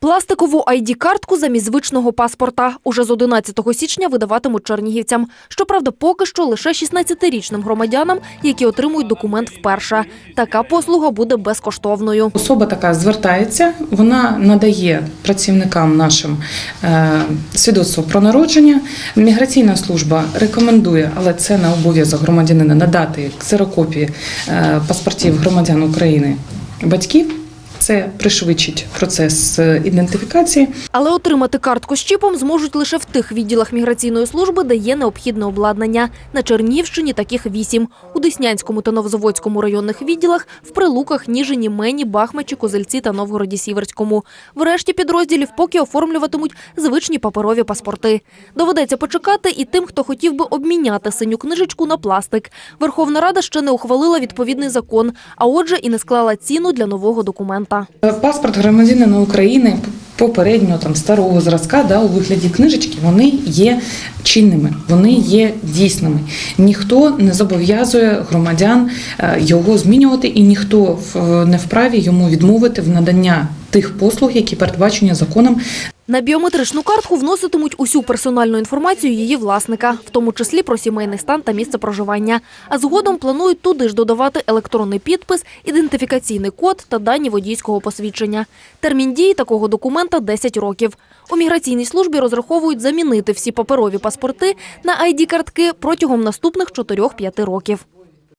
Пластикову ID-картку замість звичного паспорта уже з 11 січня видаватимуть чернігівцям. Щоправда, поки що лише 16-річним громадянам, які отримують документ вперше. Така послуга буде безкоштовною. Особа така звертається, вона надає працівникам нашим е, свідоцтво про народження. Міграційна служба рекомендує, але це не обов'язок громадянина надати ксерокопії е, паспортів громадян України батьків. Це пришвидшить процес е, ідентифікації. Але отримати картку з чіпом зможуть лише в тих відділах міграційної служби, де є необхідне обладнання. На Чернігівщині таких вісім. У Деснянському та Новозаводському районних відділах, в Прилуках, Ніжині, Мені, Бахмачі, Козельці та Новгороді-Сіверському. В решті підрозділів поки оформлюватимуть звичні паперові паспорти. Доведеться почекати і тим, хто хотів би обміняти синю книжечку на пластик. Верховна Рада ще не ухвалила відповідний закон, а отже і не склала ціну для нового документа. Е, Паспорт громадянина України попереднього там старого зразка, да, у вигляді книжечки, вони є чинними, вони є дійсними. Ніхто не зобов'язує громадян е, його змінювати, і ніхто не вправі йому відмовити в надання тих послуг, які передбачені законом На біометричну картку вноситимуть усю персональну інформацію її власника, в тому числі про сімейний стан та місце проживання. А згодом планують туди ж додавати електронний підпис, ідентифікаційний код та дані водійського посвідчення. Термін дії такого документа 10 років. У міграційній службі розраховують замінити всі паперові паспорти на ID-картки протягом наступних 4-5 років.